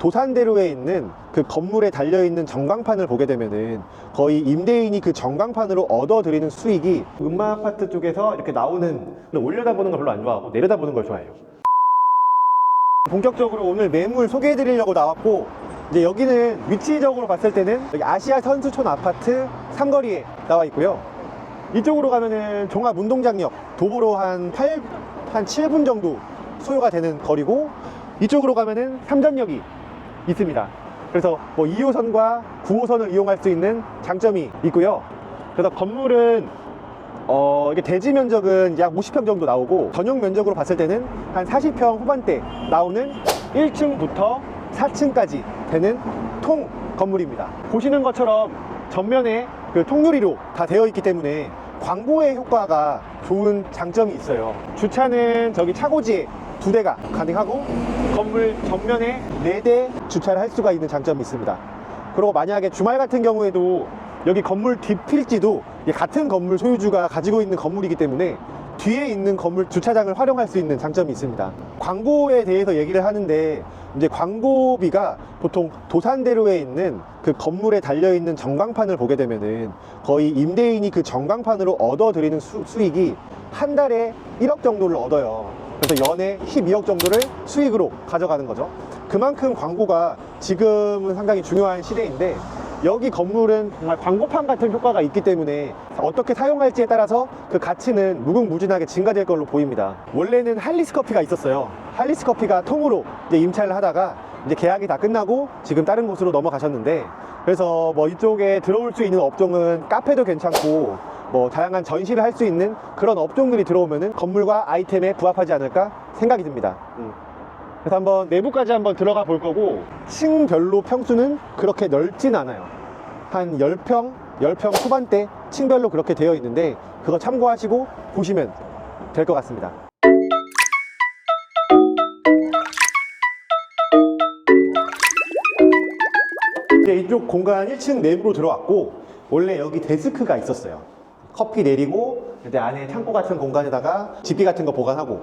도산대로에 있는 그 건물에 달려있는 전광판을 보게 되면은 거의 임대인이 그 전광판으로 얻어들이는 수익이 음마 아파트 쪽에서 이렇게 나오는 올려다보는 걸 별로 안 좋아하고 내려다보는 걸 좋아해요. 본격적으로 오늘 매물 소개해 드리려고 나왔고 이제 여기는 위치적으로 봤을 때는 여기 아시아 선수촌 아파트 삼거리에 나와 있고요. 이쪽으로 가면은 종합 운동장역 도보로 한 8, 한 7분 정도 소요가 되는 거리고 이쪽으로 가면은 삼전역이 있습니다. 그래서 뭐 2호선과 9호선을 이용할 수 있는 장점이 있고요. 그래서 건물은 어, 이게 대지 면적은 약 50평 정도 나오고 전용 면적으로 봤을 때는 한 40평 후반대 나오는 1층부터 4층까지 되는 통 건물입니다. 보시는 것처럼 전면에 그 통유리로 다 되어 있기 때문에 광고의 효과가 좋은 장점이 있어요. 주차는 저기 차고지에 두 대가 가능하고 건물 전면에 네 대 주차를 할 수가 있는 장점이 있습니다. 그리고 만약에 주말 같은 경우에도 여기 건물 뒷필지도 같은 건물 소유주가 가지고 있는 건물이기 때문에 뒤에 있는 건물 주차장을 활용할 수 있는 장점이 있습니다. 광고에 대해서 얘기를 하는데 이제 광고비가 보통 도산대로에 있는 그 건물에 달려 있는 전광판을 보게 되면은 거의 임대인이 그 전광판으로 얻어들이는 수, 수익이 한 달에 1억 정도를 얻어요. 그래서 연에 12억 정도를 수익으로 가져가는 거죠. 그만큼 광고가 지금은 상당히 중요한 시대인데 여기 건물은 정말 광고판 같은 효과가 있기 때문에 어떻게 사용할지에 따라서 그 가치는 무궁무진하게 증가될 걸로 보입니다. 원래는 할리스 커피가 있었어요. 할리스 커피가 통으로 이제 임차를 하다가 이제 계약이 다 끝나고 지금 다른 곳으로 넘어가셨는데 그래서 뭐 이쪽에 들어올 수 있는 업종은 카페도 괜찮고 뭐 다양한 전시를 할 수 있는 그런 업종들이 들어오면은 건물과 아이템에 부합하지 않을까 생각이 듭니다. 음. 그래서 한번 내부까지 한번 들어가 볼 거고 층별로 평수는 그렇게 넓진 않아요. 한 10평, 10평 후반대 층별로 그렇게 되어 있는데 그거 참고하시고 보시면 될 것 같습니다. 이제 이쪽 공간 1층 내부로 들어왔고 원래 여기 데스크가 있었어요. 커피 내리고 이제 안에 창고 같은 공간에다가 집기 같은 거 보관하고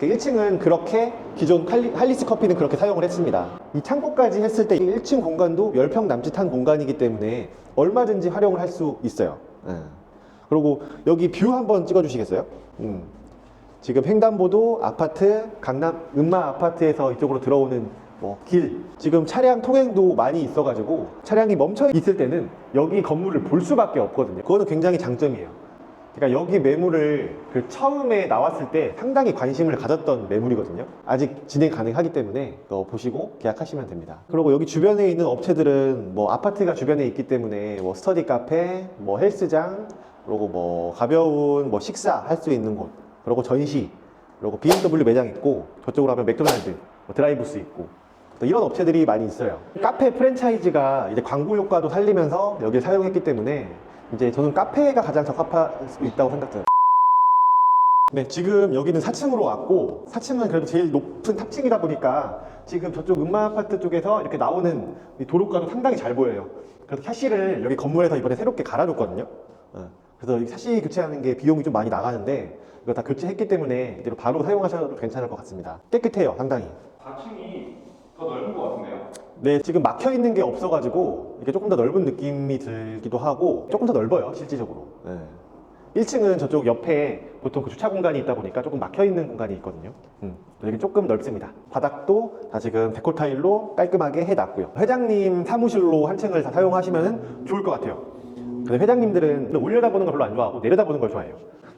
1층은 그렇게 기존 할리스 커피는 그렇게 사용을 했습니다. 이 창고까지 했을 때 1층 공간도 10평 남짓한 공간이기 때문에 얼마든지 활용을 할 수 있어요. 예. 그리고 여기 뷰 한번 찍어 주시겠어요? 음. 지금 횡단보도 아파트 강남 음마 아파트에서 이쪽으로 들어오는 뭐 길 지금 차량 통행도 많이 있어가지고 차량이 멈춰 있을 때는 여기 건물을 볼 수밖에 없거든요. 그거는 굉장히 장점이에요. 그러니까 여기 매물을 그 처음에 나왔을 때 상당히 관심을 가졌던 매물이거든요. 아직 진행 가능하기 때문에 어, 보시고 계약하시면 됩니다. 그리고 여기 주변에 있는 업체들은 뭐 아파트가 주변에 있기 때문에 뭐 스터디 카페, 뭐 헬스장, 그리고 뭐 가벼운 뭐 식사 할 수 있는 곳, 그리고 전시, 그리고 BMW 매장 있고 저쪽으로 하면 맥도날드, 뭐 드라이브스 있고 또 이런 업체들이 많이 있어요. 카페 프랜차이즈가 이제 광고 효과도 살리면서 여기를 사용했기 때문에 이제 저는 카페가 가장 적합할 수 있다고 생각해요. 네, 지금 여기는 4층으로 왔고 4층은 그래도 제일 높은 탑층이다 보니까 지금 저쪽 음마 아파트 쪽에서 이렇게 나오는 이 도로가도 상당히 잘 보여요. 그래서 샤시를 여기 건물에서 이번에 새롭게 갈아줬거든요. 어, 그래서 이 샤시 교체하는 게 비용이 좀 많이 나가는데 이거 다 교체했기 때문에 이대로 바로 사용하셔도 괜찮을 것 같습니다. 깨끗해요, 상당히. 4층이 더 넓은 것 같은데요? 네, 지금 막혀 있는 게 없어가지고 이게 조금 더 넓은 느낌이 들기도 하고 조금 더 넓어요, 실질적으로. 네. 1층은 저쪽 옆에 보통 그 주차 공간이 있다 보니까 조금 막혀 있는 공간이 있거든요. 음, 여기 조금 넓습니다. 바닥도 다 지금 데코 타일로 깔끔하게 해놨고요. 회장님 사무실로 한 층을 다 사용하시면 좋을 것 같아요. 근데 회장님들은 올려다보는 걸 별로 안 좋아하고 내려다보는 걸 좋아해요.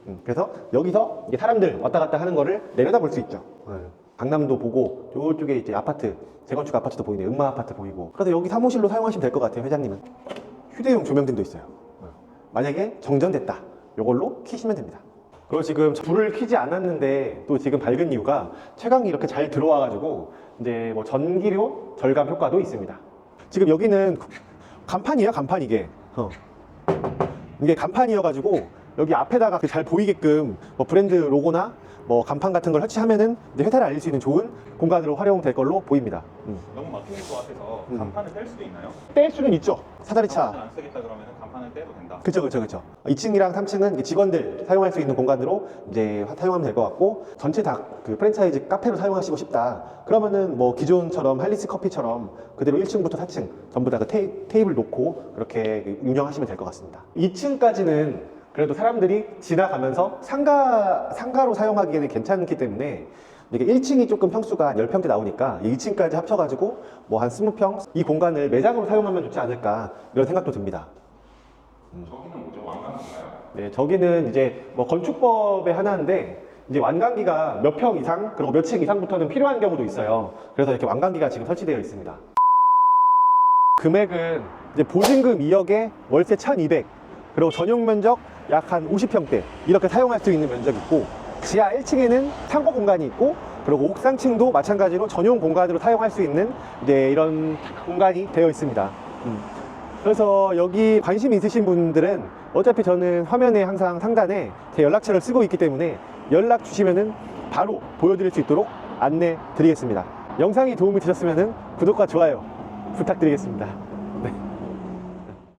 음, 그래서 여기서 이게 사람들 왔다 갔다 하는 거를 내려다볼 수 있죠. 네. 강남도 보고 저쪽에 이제 아파트 재건축 아파트도 보이네 음마 아파트 보이고. 그래서 여기 사무실로 사용하시면 될 것 같아요 회장님은. 휴대용 조명등도 있어요. 네. 만약에 정전됐다 이걸로 키시면 됩니다. 그리고 지금 불을 켜지 않았는데 또 지금 밝은 이유가 채광이 이렇게 잘 들어와 가지고 이제 뭐 전기료 절감 효과도 있습니다. 지금 여기는 간판이에요 간판 이게. 어. 이게 간판이어 가지고 여기 앞에다가 그잘 보이게끔 뭐 브랜드 로고나 뭐 간판 같은 걸 설치하면은 이제 회사를 알릴 수 있는 좋은 공간으로 활용될 걸로 보입니다. 음. 너무 막힐 것 같아서 음. 간판을 뗄 수도 있나요? 뺄 수는 있죠. 사다리 간판을 차. 안 쓰겠다 그러면 간판을 떼도 된다. 그쵸, 그쵸, 그쵸. 2층이랑 3층은 직원들 사용할 수 있는 공간으로 이제 사용하면 될 것 같고, 전체 다 그 프랜차이즈 카페로 사용하시고 싶다. 그러면은 뭐 기존처럼 할리스 커피처럼 그대로 1층부터 4층 전부 다 그 테이, 테이블 놓고 그렇게 운영하시면 될 것 같습니다. 2층까지는 그래도 사람들이 지나가면서 상가, 상가로 사용하기에는 괜찮기 때문에 이게 1층이 조금 평수가 한 10평대 나오니까 2층까지 합쳐가지고 뭐 한 20평 이 공간을 매장으로 사용하면 좋지 않을까 이런 생각도 듭니다. 저기는 뭐죠? 왕관인가요? 네, 저기는 이제 뭐 건축법의 하나인데 이제 완강기가 몇 평 이상 그리고 몇 층 이상부터는 필요한 경우도 있어요. 그래서 이렇게 완강기가 지금 설치되어 있습니다. 금액은 이제 보증금 2억에 월세 1,200 그리고 전용 면적 약 한 50평대 이렇게 사용할 수 있는 면적이 있고 지하 1층에는 창고 공간이 있고 그리고 옥상층도 마찬가지로 전용 공간으로 사용할 수 있는 이제 이런 공간이 되어 있습니다. 음. 그래서 여기 관심 있으신 분들은 어차피 저는 화면에 항상 상단에 제 연락처를 쓰고 있기 때문에 연락 주시면은 바로 보여드릴 수 있도록 안내 드리겠습니다. 영상이 도움이 되셨으면 구독과 좋아요 부탁드리겠습니다. 네.